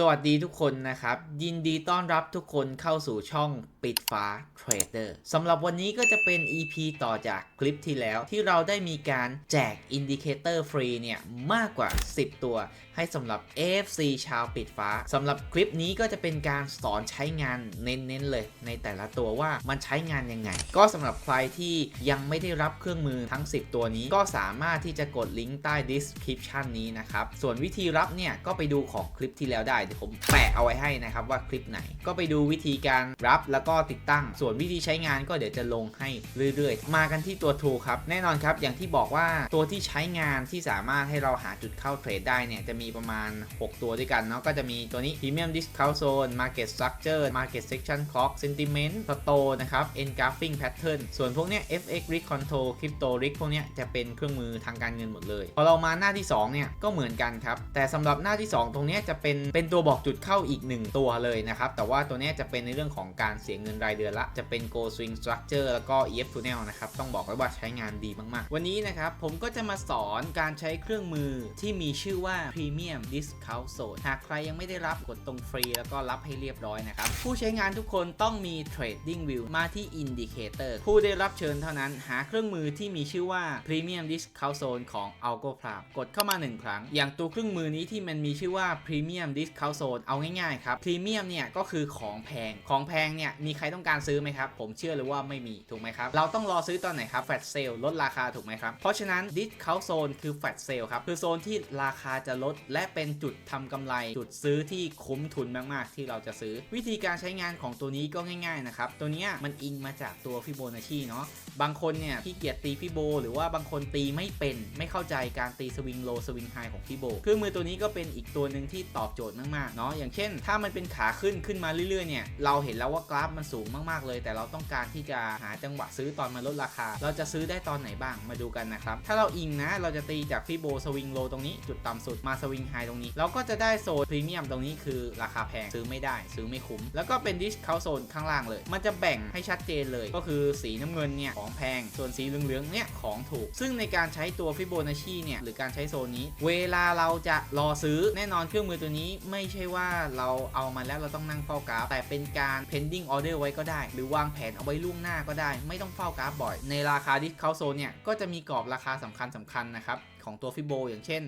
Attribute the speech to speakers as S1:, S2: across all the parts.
S1: สวัสดีทุกคนนะครับ ยินดีต้อนรับทุกคนเข้าสู่ช่องปิดฟ้าเทรดเดอร์สำหรับวันนี้ก็จะเป็น EP ต่อจากคลิปที่แล้ว ที่เราได้มีการแจกอินดิเคเตอร์ฟรีเนี่ย มากกว่า 10 ตัว ให้สำหรับ AFC ชาวปิดฟ้าสำหรับคลิปนี้ก็จะเป็นการสอนใช้งานเน้นๆเลย ในแต่ละตัวว่ามันใช้งานยังไง ก็สำหรับใครที่ยังไม่ได้รับเครื่องมือทั้ง 10 ตัวนี้ ก็สามารถที่จะกดลิงก์ใต้ description นี้นะครับส่วนวิธีรับเนี่ยก็ไปดูของคลิปที่แล้วได้เดี๋ยวผมแปะเอาไว้ให้นะครับว่าคลิปไหน ก็ไปดูวิธีการรับแล้วก็ติดตั้ง ส่วนวิธีใช้งานก็เดี๋ยวจะลงให้เรื่อยๆ มากันที่ตัว Tool ครับ แน่นอนครับ อย่างที่บอกว่าตัวที่ใช้งานที่สามารถให้เราหาจุดเข้าเทรดได้เนี่ย จะมีประมาณ 6 ตัวด้วยกันเนาะ ก็จะมีตัวนี้ Premium Discount Zone Market Structure Market Section Clock Sentiment Store นะครับ Engulfing Pattern ส่วนพวกเนี้ย FX Risk Control Crypto Risk พวกเนี้ยจะเป็นเครื่องมือทางการเงินหมดเลย พอเรามาหน้าที่2เนี่ยก็เหมือนกันครับ แต่สำหรับหน้าที่ 2 ตรงเนี้ยจะเป็นเป็นตัวัวบอกจุดเข้าอีก 1 ตัวเลยนะครับ แต่ว่าตัวนี้จะเป็นในเรื่องของการเสียเงินรายเดือนละ จะเป็น Go Swing Structure แล้วก็ EF Tunnel นะครับ ต้องบอกไว้ว่าใช้งานดีมากๆ วันนี้นะครับ ผมก็จะมาสอนการใช้เครื่องมือที่มีชื่อว่า Premium Discount Zone หากใครยังไม่ได้รับกดตรงฟรีแล้วก็รับให้เรียบร้อยนะครับ ผู้ใช้งานทุกคนต้องมี Trading View มาที่ Indicator ผู้ได้รับเชิญเท่านั้น หาเครื่องมือที่มีชื่อว่า Premium Discount Zone ของ Algo p r a กดเข้ามา 1 ครั้ง อย่างตัวเครื่องมือนี้ที่มันมีชื่อว่า Premium Discount Zone เอาง่ายๆครับ Premium เนี่ยก็คือของแพงของแพงเนี่ยมีใครต้องการซื้อไหมครับ ผมเชื่อเลยว่าไม่มีถูกไหมครับ เราต้องรอซื้อตอนไหนครับ Flat Sale ลดราคาถูกไหมครับ เพราะฉะนั้น Discount Zone คือ Flat Sale ครับ คือโซนที่ราคาจะลด และเป็นจุดทำกำไร จุดซื้อที่คุ้มทุนมากๆ ที่เราจะซื้อ วิธีการใช้งานของตัวนี้ก็ง่ายๆนะครับ ตัวนี้มันอิงมาจากตัวฟิโบนัชชีเนาะบางคนเนี่ยขี้เกียจตีฟิโบ หรือว่าบางคนตีไม่เป็นไม่เข้าใจการตีสวิงโลสวิงไฮของฟิโบเครื่องมือตัวนี้ก็เป็นอีกตัวหนึ่งที่ตอบโจทย์มากๆเนาะอย่างเช่น ถ้ามันเป็นขาขึ้นขึ้นมาเรื่อยๆเนี่ยเราเห็นแล้วว่ากราฟมันสูงมากๆเลย แต่เราต้องการที่จะหาจังหวะซื้อตอนมันลดราคา เราจะซื้อได้ตอนไหนบ้างมาดูกันนะครับถ้าเราอิงนะเราจะตีจากฟิโบสวิงโลตรงนี้จุดต่ำสุดมาสวิงไฮตรงนี้ เราก็จะได้โซนพรีเมียมตรงนี้คือราคาแพงซื้อไม่ได้ซื้อไม่คุ้ม แล้วก็เป็นดิสเคาโซนข้างล่างเลย มันจะแบ่งให้ชัดเจนเลย ก็คือสีน้ำเงินเนี่ยของแพงส่วนสีเหลืองๆเนี่ยของถูก ซึ่งในการใช้ตัวฟิโบนัชชีเนี่ยหรือการใช้โซนนี้ เวลาเราจะรอซื้อแน่นอนเครื่องมือตัวนี้ไม่ใช่ว่าเราเอามาแล้วเราต้องนั่งเฝ้ากราฟ แต่เป็นการ pending order ไว้ก็ได้ หรือวางแผนเอาไว้ล่วงหน้าก็ได้ ไม่ต้องเฝ้ากราฟบ่อย ในราคาดิสเคาโซนเนี่ยก็จะมีกรอบราคาสำคัญสำคัญนะครับ ของตัวฟิโบอย่างเช่น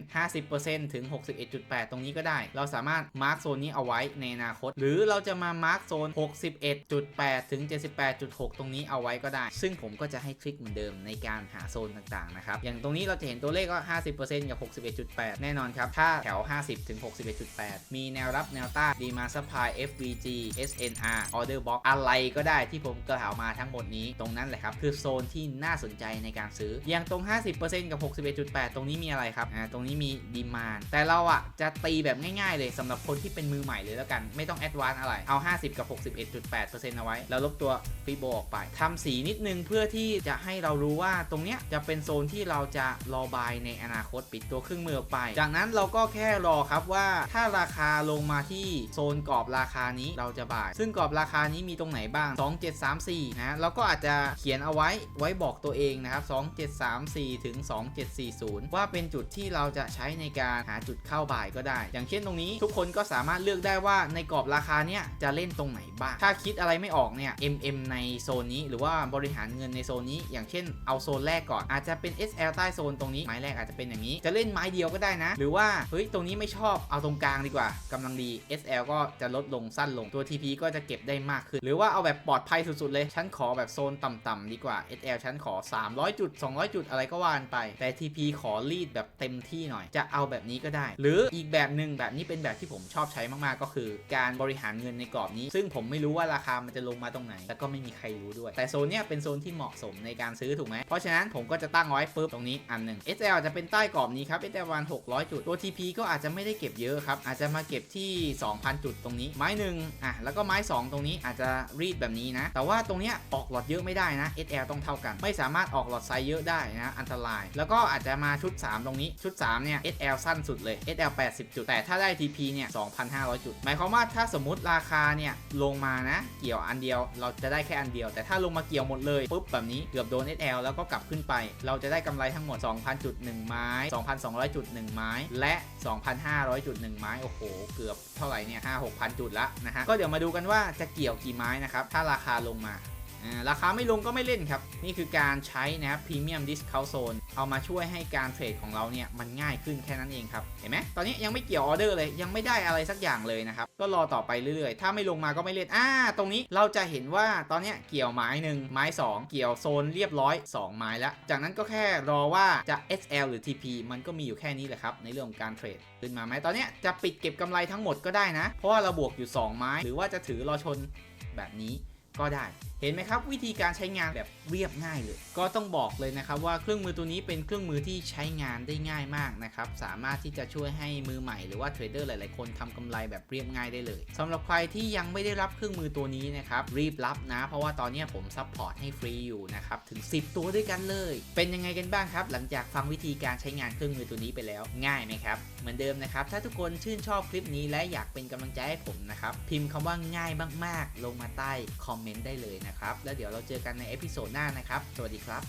S1: 50%ถึง 61.8 ตรงนี้ก็ได้ เราสามารถมาร์กโซนนี้เอาไว้ในอนาคต หรือเราจะมามาร์กโซน 61.8 ถึง 78.6 ตรงนี้เอาไว้ก็ได้ ซึ่งผมก็จะให้ทริคเหมือนเดิมในการหาโซนต่างๆนะครับ อย่างตรงนี้เราจะเห็นตัวเลขก็ 50%กับ 61.8 แน่นอนครับ ถ้าแถว 50 ถึง 61.8 มีแนวรับแนวต้านดีมาซัพพลาย FVG SNR Order Box อะไรก็ได้ที่ผมกล่าวมาทั้งหมดนี้ตรงนั้นแหละครับคือโซนที่น่าสนใจในการซื้ออย่างตรง 50%กับ 61.8 ตรงนี้มีอะไรครับอ่าตรงนี้มีดีมานแต่เราอะจะตีแบบง่ายๆเลยสำหรับคนที่เป็นมือใหม่เลยแล้วกันไม่ต้องแอดวานอะไรเอา 50 กับ 61.8%เอาไว้ แล้วลบตัวฟิโบออกไปทำสีนิดนึงเพื่อที่จะให้เรารู้ว่าตรงเนี้ยจะเป็นโซนที่เราจะรอบายในอนาคตปิดตัวเครื่องมือออกไป จากนั้นเราก็แค่รอครับว่าถ้าราคาลงมาที่โซนกรอบราคานี้เราจะบาย ซึ่งกรอบราคานี้มีตรงไหนบ้าง 2734 นะเราก็อาจจะเขียนเอาไว้ไว้บอกตัวเองนะครับ 2734 ถึง 2740ว่า่าเป็นจุดที่เราจะใช้ในการหาจุดเข้าบ่ายก็ได้ อย่างเช่นตรงนี้ ทุกคนก็สามารถเลือกได้ว่าในกรอบราคาเนี้ยจะเล่นตรงไหนบ้าง ถ้าคิดอะไรไม่ออกเนี่ย MM ในโซนนี้ หรือว่าบริหารเงินในโซนนี้ อย่างเช่นเอาโซนแรกก่อน อาจจะเป็น SL ใต้โซนตรงนี้ ไม้แรกอาจจะเป็นอย่างนี้ จะเล่นไม้เดียวก็ได้นะ หรือว่า เฮ้ย ตรงนี้ไม่ชอบ เอาตรงกลางดีกว่ากำลังดี SL ก็จะลดลงสั้นลง ตัว TP ก็จะเก็บได้มากขึ้น หรือว่าเอาแบบปลอดภัยสุดๆเลย ฉันขอแบบโซนต่ำๆดีกว่า SL ฉันขอ 300 จุด 200 จุดอะไรก็ว่านไป แต่ TP ขอรีดแบบเต็มที่หน่อย จะเอาแบบนี้ก็ได้ หรืออีกแบบหนึ่งแบบนี้เป็นแบบที่ผมชอบใช้มากๆ ก็คือ การบริหารเงินในกรอบนี้ ซึ่งผมไม่รู้ว่าราคามันจะลงมาตรงไหน แล้วก็ไม่มีใครรู้ด้วย แต่โซนเนี้ยเป็นโซนที่เหมาะสมในการซื้อถูกไหมเพราะฉะนั้นผมก็จะตั้งไว้ปุ๊บตรงนี้อันหนึ่ง SL จะเป็นใต้กรอบนี้ครับ SL วัน600 จุดตัว TP ก็อาจจะไม่ได้เก็บเยอะครับอาจจะมาเก็บที่ 2,000 จุดตรงนี้ ไม้หนึ่งอะแล้วก็ไม้ 2 ตรงนี้อาจจะรีดแบบนี้นะ แต่ว่าตรงเนี้ยออกหลอดเยอะไม่ได้นะ SL ต้องเท่ากัน ไม่สามารถออกหลอดไซส์เยอะได้นะอันตราย แล้วก็อาจจะมาชุด3 ตรงนี้ชุด 3 เนี่ย SL สั้นสุดเลย SL 80 จุด แต่ถ้าได้ TP เนี่ย 2,500 จุด หมายความว่าถ้าสมมติราคาเนี่ย ลงมานะ เกี่ยวอันเดียวเราจะได้แค่อันเดียว แต่ถ้าลงมาเกี่ยวหมดเลยปุ๊บแบบนี้เกือบโดน SL แล้วก็กลับขึ้นไป เราจะได้กำไรทั้งหมด 2,000 จุด 1 ไม้ 2,200 จุด 1 ไม้ และ 2,500 จุด 1 ไม้ โอ้โห เกือบเท่าไหร่เนี่ย5-6,000 จุดละนะฮะ ก็เดี๋ยวมาดูกันว่าจะเกี่ยวกี่ไม้นะครับ ถ้าราคาลงมาอ่า ราคาไม่ลงก็ไม่เล่นครับ นี่คือการใช้นะครับ Premium Discount Zone เอามาช่วยให้การเทรดของเราเนี่ย มันง่ายขึ้นแค่นั้นเองครับ เห็นไหมตอนนี้ยังไม่เกี่ยวออเดอร์เลย ยังไม่ได้อะไรสักอย่างเลยนะครับ ก็รอต่อไปเรื่อยๆ ถ้าไม่ลงมาก็ไม่เล่น อ่า ตรงนี้เราจะเห็นว่าตอนนี้เกี่ยวไม้หนึ่งไม้ 2 เกี่ยวโซนเรียบร้อย 2 ไม้แล้ว จากนั้นก็แค่รอว่าจะ SL หรือ TP มันก็มีอยู่แค่นี้แหละครับในเรื่องของการเทรดขึ้นมาไหมตอนนี้จะปิดเก็บกำไรทั้งหมดก็ได้นะ เพราะว่าเราบวกอยู่ 2 ไม้ หรือว่าจะถือรอชนแบบนี้ ก็ได้ เห็นไหมครับ วิธีการใช้งานแบบเรียบง่ายเลย ก็ต้องบอกเลยนะครับว่าเครื่องมือตัวนี้เป็นเครื่องมือที่ใช้งานได้ง่ายมากนะครับสามารถที่จะช่วยให้มือใหม่หรือว่าเทรดเดอร์หลาย ๆ คนทำกำไรแบบเรียบง่ายได้เลยสำหรับใครที่ยังไม่ได้รับเครื่องมือตัวนี้นะครับรีบรับนะ เพราะว่าตอนนี้ผมซัพพอร์ตให้ฟรีอยู่นะครับถึง 10 ตัวด้วยกันเลย เป็นยังไงกันบ้างครับ หลังจากฟังวิธีการใช้งานเครื่องมือตัวนี้ไปแล้วง่ายไหมครับเหมือนเดิมนะครับถ้าทุกคนชื่นชอบคลิปนี้และอยากเป็นกำลังใจให้ผมนะครับพิมพ์คำว่าง่ายมาก ๆ ลงมาใต้คอมเมนต์ได้เลยนะครับ แล้วเดี๋ยวเราเจอกันในเอพิโซดหน้านะครับ สวัสดีครับ